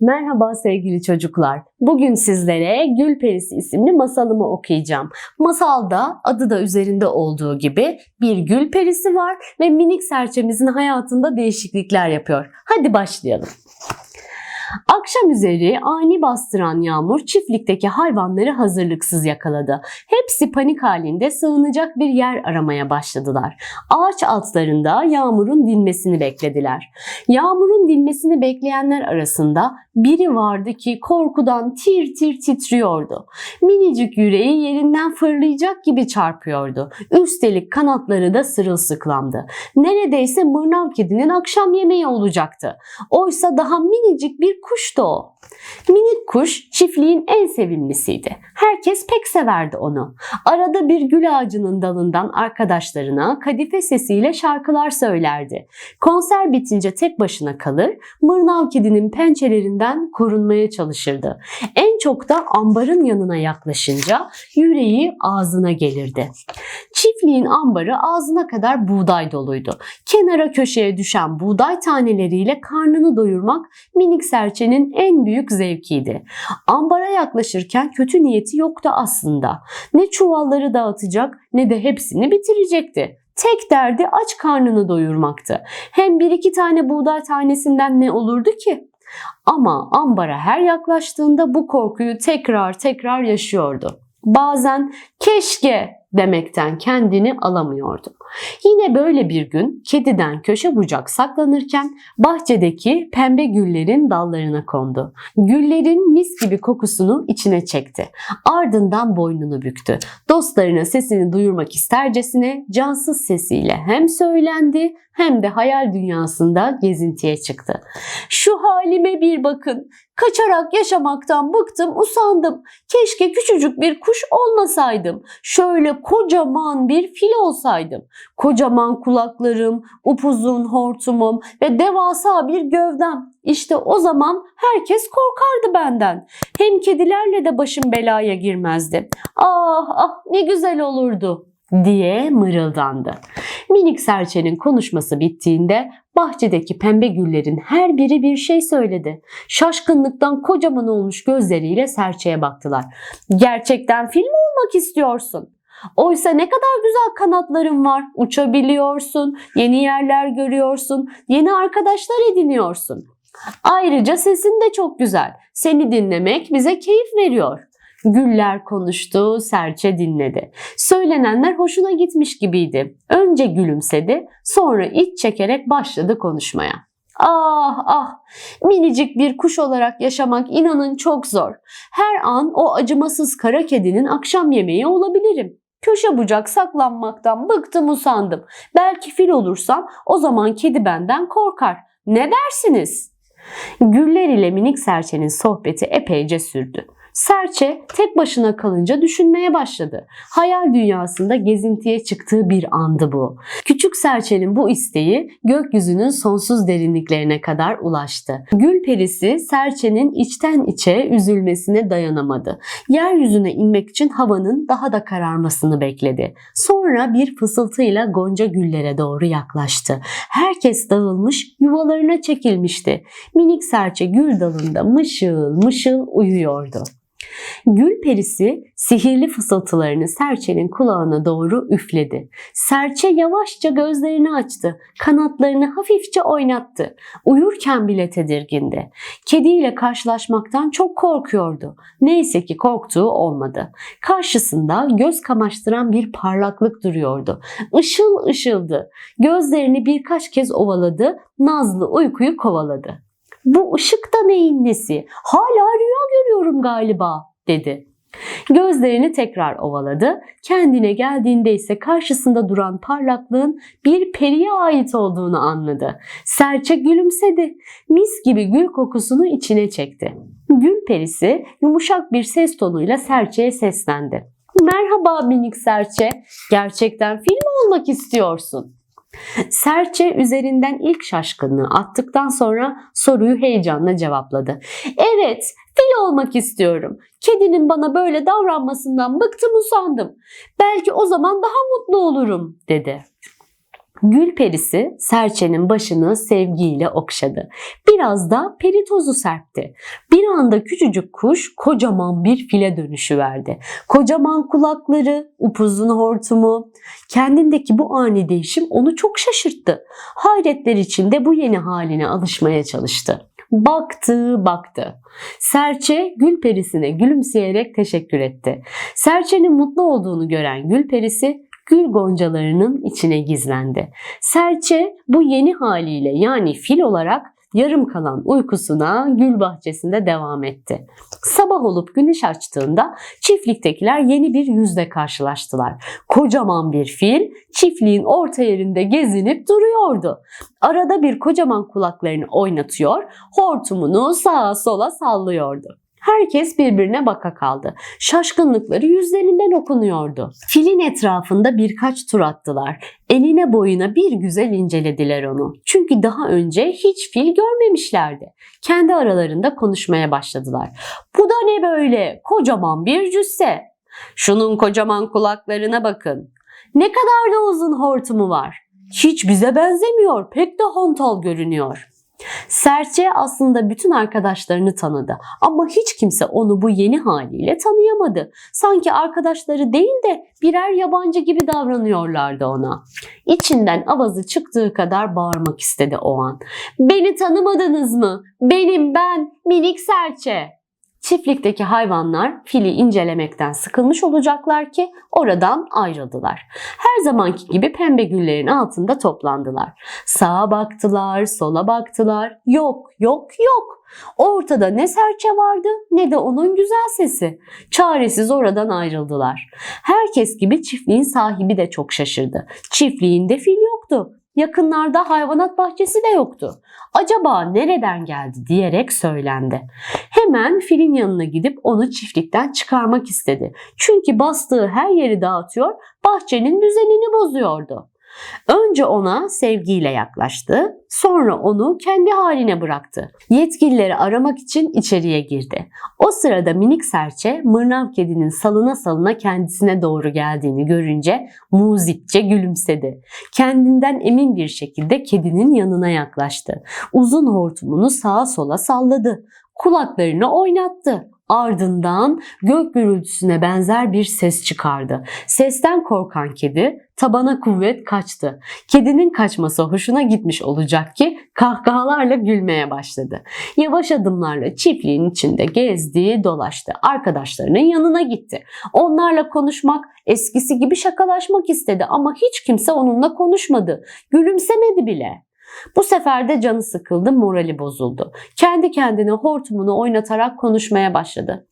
Merhaba sevgili çocuklar. Bugün sizlere Gül Perisi isimli masalımı okuyacağım. Masalda adı da üzerinde olduğu gibi bir gül perisi var ve minik serçemizin hayatında değişiklikler yapıyor. Hadi başlayalım. Akşam üzeri ani bastıran yağmur çiftlikteki hayvanları hazırlıksız yakaladı. Hepsi panik halinde sığınacak bir yer aramaya başladılar. Ağaç altlarında yağmurun dinmesini beklediler. Yağmurun dinmesini bekleyenler arasında biri vardı ki korkudan tir tir titriyordu. Minicik yüreği yerinden fırlayacak gibi çarpıyordu. Üstelik kanatları da sırılsıklamdı. Neredeyse mırnav kedinin akşam yemeği olacaktı. Oysa daha minicik bir kuştu o. Minik kuş çiftliğin en sevimlisiydi. Herkes pek severdi onu. Arada bir gül ağacının dalından arkadaşlarına kadife sesiyle şarkılar söylerdi. Konser bitince tek başına kalır, mırnav kedinin pençelerinden korunmaya çalışırdı. En çok da ambarın yanına yaklaşınca yüreği ağzına gelirdi. Çiftliğin ambarı ağzına kadar buğday doluydu. Kenara köşeye düşen buğday taneleriyle karnını doyurmak minik serçenin en büyük zevkiydi. Ambara yaklaşırken kötü niyeti yoktu aslında. Ne çuvalları dağıtacak ne de hepsini bitirecekti. Tek derdi aç karnını doyurmaktı. Hem bir iki tane buğday tanesinden ne olurdu ki? Ama ambara her yaklaştığında bu korkuyu tekrar tekrar yaşıyordu. Bazen keşke demekten kendini alamıyordu. Yine böyle bir gün kediden köşe bucak saklanırken bahçedeki pembe güllerin dallarına kondu. Güllerin mis gibi kokusunu içine çekti. Ardından boynunu büktü. Dostlarına sesini duyurmak istercesine cansız sesiyle hem söylendi hem de hayal dünyasında gezintiye çıktı. Şu halime bir bakın. Kaçarak yaşamaktan bıktım, usandım. Keşke küçücük bir kuş olmasaydım. Şöyle kocaman bir fil olsaydım. Kocaman kulaklarım, upuzun hortumum ve devasa bir gövdem. İşte o zaman herkes korkardı benden. Hem kedilerle de başım belaya girmezdi. Ah ah ne güzel olurdu diye mırıldandı. Minik serçenin konuşması bittiğinde bahçedeki pembe güllerin her biri bir şey söyledi. Şaşkınlıktan kocaman olmuş gözleriyle serçeye baktılar. Gerçekten fil mi olmak istiyorsun? Oysa ne kadar güzel kanatların var. Uçabiliyorsun, yeni yerler görüyorsun, yeni arkadaşlar ediniyorsun. Ayrıca sesin de çok güzel. Seni dinlemek bize keyif veriyor. Güller konuştu, serçe dinledi. Söylenenler hoşuna gitmiş gibiydi. Önce gülümsedi, sonra iç çekerek başladı konuşmaya. Ah ah minicik bir kuş olarak yaşamak inanın çok zor. Her an o acımasız kara kedinin akşam yemeği olabilirim. Köşe bucak saklanmaktan bıktım usandım. Belki fil olursam o zaman kedi benden korkar. Ne dersiniz? Güller ile minik serçenin sohbeti epeyce sürdü. Serçe tek başına kalınca düşünmeye başladı. Hayal dünyasında gezintiye çıktığı bir andı bu. Küçük serçenin bu isteği gökyüzünün sonsuz derinliklerine kadar ulaştı. Gül perisi serçenin içten içe üzülmesine dayanamadı. Yeryüzüne inmek için havanın daha da kararmasını bekledi. Sonra bir fısıltıyla gonca güllere doğru yaklaştı. Herkes dağılmış, yuvalarına çekilmişti. Minik serçe gül dalında mışıl mışıl uyuyordu. Gül perisi sihirli fısıltılarını serçenin kulağına doğru üfledi. Serçe yavaşça gözlerini açtı. Kanatlarını hafifçe oynattı. Uyurken bile tedirgindi. Kediyle karşılaşmaktan çok korkuyordu. Neyse ki korktuğu olmadı. Karşısında göz kamaştıran bir parlaklık duruyordu. Işıl ışıldı. Gözlerini birkaç kez ovaladı. Nazlı uykuyu kovaladı. Bu ışık da neyin nesi? Hala rüya görüyorum galiba dedi. Gözlerini tekrar ovaladı. Kendine geldiğinde ise karşısında duran parlaklığın bir periye ait olduğunu anladı. Serçe gülümsedi. Mis gibi gül kokusunu içine çekti. Gül perisi yumuşak bir ses tonuyla serçeye seslendi. Merhaba minik serçe. Gerçekten fil mi olmak istiyorsun? Serçe üzerinden ilk şaşkınlığı attıktan sonra soruyu heyecanla cevapladı. Evet, fil olmak istiyorum. Kedinin bana böyle davranmasından bıktım usandım. Belki o zaman daha mutlu olurum dedi. Gül perisi serçenin başını sevgiyle okşadı. Biraz da peri tozu serpti. Bir anda küçücük kuş kocaman bir file dönüşü verdi. Kocaman kulakları, upuzun hortumu, kendindeki bu ani değişim onu çok şaşırttı. Hayretler içinde bu yeni haline alışmaya çalıştı. Baktı, baktı. Serçe gül perisine gülümseyerek teşekkür etti. Serçenin mutlu olduğunu gören gül perisi gül goncalarının içine gizlendi. Serçe bu yeni haliyle yani fil olarak yarım kalan uykusuna gül bahçesinde devam etti. Sabah olup güneş açtığında çiftliktekiler yeni bir yüzle karşılaştılar. Kocaman bir fil çiftliğin orta yerinde gezinip duruyordu. Arada bir kocaman kulaklarını oynatıyor, hortumunu sağa sola sallıyordu. Herkes birbirine baka kaldı. Şaşkınlıkları yüzlerinden okunuyordu. Filin etrafında birkaç tur attılar. Eline boyuna bir güzel incelediler onu. Çünkü daha önce hiç fil görmemişlerdi. Kendi aralarında konuşmaya başladılar. Bu da ne böyle? Kocaman bir cüsse. Şunun kocaman kulaklarına bakın. Ne kadar da uzun hortumu var. Hiç bize benzemiyor. Pek de hantal görünüyor. Serçe aslında bütün arkadaşlarını tanıdı ama hiç kimse onu bu yeni haliyle tanıyamadı. Sanki arkadaşları değil de birer yabancı gibi davranıyorlardı ona. İçinden avazı çıktığı kadar bağırmak istedi o an. Beni tanımadınız mı? Benim ben minik serçe. Çiftlikteki hayvanlar fili incelemekten sıkılmış olacaklar ki oradan ayrıldılar. Her zamanki gibi pembe güllerin altında toplandılar. Sağa baktılar, sola baktılar. Yok, yok, yok. Ortada ne serçe vardı ne de onun güzel sesi. Çaresiz oradan ayrıldılar. Herkes gibi çiftliğin sahibi de çok şaşırdı. Çiftliğinde fil yoktu. Yakınlarda hayvanat bahçesi de yoktu. Acaba nereden geldi diyerek söylendi. Hemen filin yanına gidip onu çiftlikten çıkarmak istedi. Çünkü bastığı her yeri dağıtıyor, bahçenin düzenini bozuyordu. Önce ona sevgiyle yaklaştı, sonra onu kendi haline bıraktı. Yetkilileri aramak için içeriye girdi. O sırada minik serçe mırnav kedinin salına salına kendisine doğru geldiğini görünce muzipçe gülümsedi. Kendinden emin bir şekilde kedinin yanına yaklaştı. Uzun hortumunu sağa sola salladı. Kulaklarını oynattı. Ardından gök gürültüsüne benzer bir ses çıkardı. Sesten korkan kedi tabana kuvvet kaçtı. Kedinin kaçması hoşuna gitmiş olacak ki kahkahalarla gülmeye başladı. Yavaş adımlarla çiftliğin içinde gezdi, dolaştı. Arkadaşlarının yanına gitti. Onlarla konuşmak, eskisi gibi şakalaşmak istedi ama hiç kimse onunla konuşmadı. Gülümsemedi bile. Bu sefer de canı sıkıldı, morali bozuldu. Kendi kendine hortumunu oynatarak konuşmaya başladı.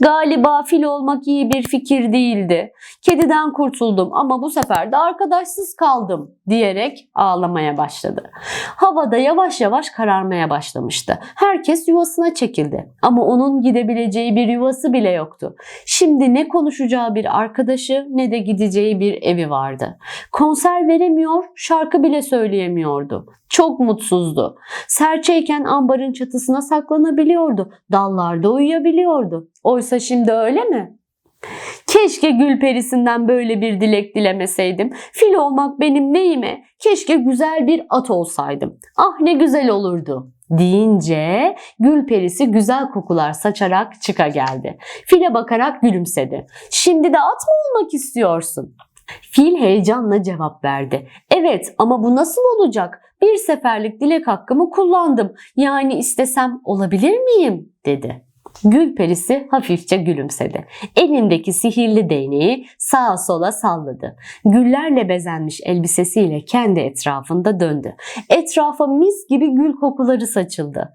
Galiba fil olmak iyi bir fikir değildi. Kediden kurtuldum ama bu sefer de arkadaşsız kaldım diyerek ağlamaya başladı. Havada yavaş yavaş kararmaya başlamıştı. Herkes yuvasına çekildi ama onun gidebileceği bir yuvası bile yoktu. Şimdi ne konuşacağı bir arkadaşı ne de gideceği bir evi vardı. Konser veremiyor, şarkı bile söyleyemiyordu. Çok mutsuzdu. Serçeyken ambarın çatısına saklanabiliyordu. Dallarda uyuyabiliyordu. Oysa şimdi öyle mi? Keşke gül perisinden böyle bir dilek dilemeseydim. Fil olmak benim neyime? Keşke güzel bir at olsaydım. Ah ne güzel olurdu deyince gül perisi güzel kokular saçarak çıka geldi. File bakarak gülümsedi. Şimdi de at mı olmak istiyorsun? Fil heyecanla cevap verdi. Evet ama bu nasıl olacak? Bir seferlik dilek hakkımı kullandım. Yani istesem olabilir miyim? dedi. Gül perisi hafifçe gülümsedi. Elindeki sihirli değneği sağa sola salladı. Güllerle bezenmiş elbisesiyle kendi etrafında döndü. Etrafa mis gibi gül kokuları saçıldı.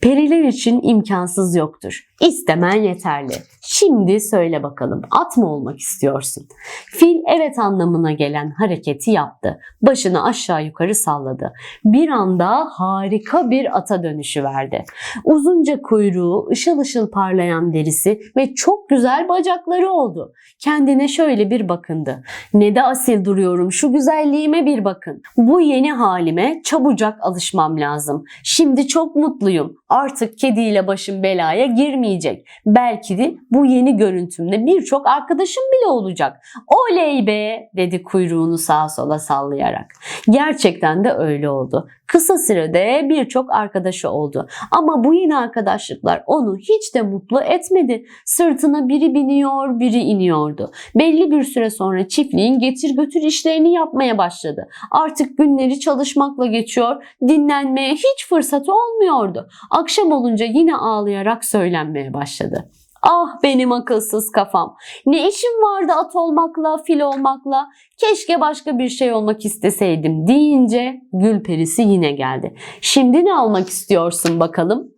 Periler için imkansız yoktur. İstemen yeterli. Şimdi söyle bakalım at mı olmak istiyorsun? Fil evet anlamına gelen hareketi yaptı. Başını aşağı yukarı salladı. Bir anda harika bir ata dönüşü verdi. Uzunca kuyruğu, ışıl ışıl parlayan derisi ve çok güzel bacakları oldu. Kendine şöyle bir bakındı. Ne de asil duruyorum şu güzelliğime bir bakın. Bu yeni halime çabucak alışmam lazım. Şimdi çok mutluyum. Artık kediyle başım belaya girmeyecek. Belki de bu yeni görüntümle birçok arkadaşım bile olacak. Oley be dedi kuyruğunu sağa sola sallayarak. Gerçekten de öyle oldu. Kısa sürede birçok arkadaşı oldu. Ama bu yeni arkadaşlıklar onu hiç de mutlu etmedi. Sırtına biri biniyor, biri iniyordu. Belli bir süre sonra çiftliğin getir götür işlerini yapmaya başladı. Artık günleri çalışmakla geçiyor, dinlenmeye hiç fırsatı olmuyordu. Akşam olunca yine ağlayarak söylenmeye başladı. Ah benim akılsız kafam. Ne işim vardı at olmakla, fil olmakla. Keşke başka bir şey olmak isteseydim deyince gül perisi yine geldi. Şimdi ne olmak istiyorsun bakalım?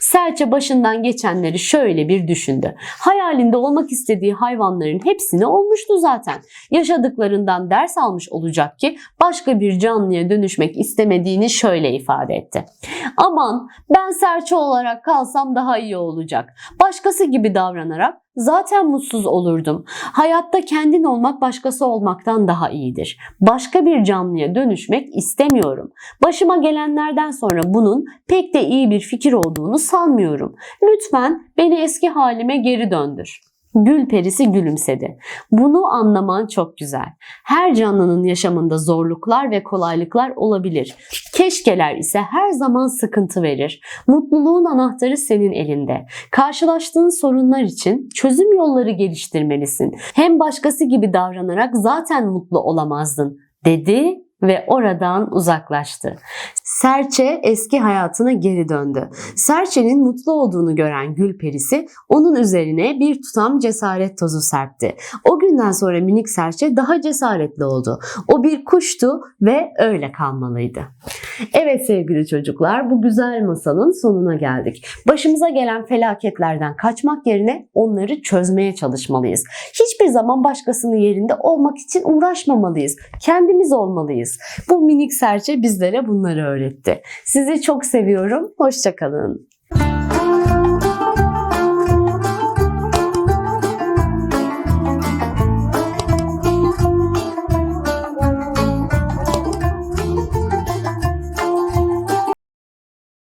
Serçe başından geçenleri şöyle bir düşündü. Hayalinde olmak istediği hayvanların hepsini olmuştu zaten. Yaşadıklarından ders almış olacak ki başka bir canlıya dönüşmek istemediğini şöyle ifade etti. Aman ben serçe olarak kalsam daha iyi olacak. Başkası gibi davranarak zaten mutsuz olurdum. Hayatta kendin olmak başkası olmaktan daha iyidir. Başka bir canlıya dönüşmek istemiyorum. Başıma gelenlerden sonra bunun pek de iyi bir fikir olduğunu sanmıyorum. Lütfen beni eski halime geri döndür. Gül perisi gülümsedi. Bunu anlaman çok güzel. Her canlının yaşamında zorluklar ve kolaylıklar olabilir. Keşkeler ise her zaman sıkıntı verir. Mutluluğun anahtarı senin elinde. Karşılaştığın sorunlar için çözüm yolları geliştirmelisin. Hem başkası gibi davranarak zaten mutlu olamazdın dedi ve oradan uzaklaştı. Serçe eski hayatına geri döndü. Serçenin mutlu olduğunu gören gül perisi onun üzerine bir tutam cesaret tozu serpti. O günden sonra minik serçe daha cesaretli oldu. O bir kuştu ve öyle kalmalıydı. Evet sevgili çocuklar bu güzel masalın sonuna geldik. Başımıza gelen felaketlerden kaçmak yerine onları çözmeye çalışmalıyız. Hiçbir zaman başkasının yerinde olmak için uğraşmamalıyız. Kendimiz olmalıyız. Bu minik serçe bizlere bunları öğretti. Sizi çok seviyorum. Hoşçakalın.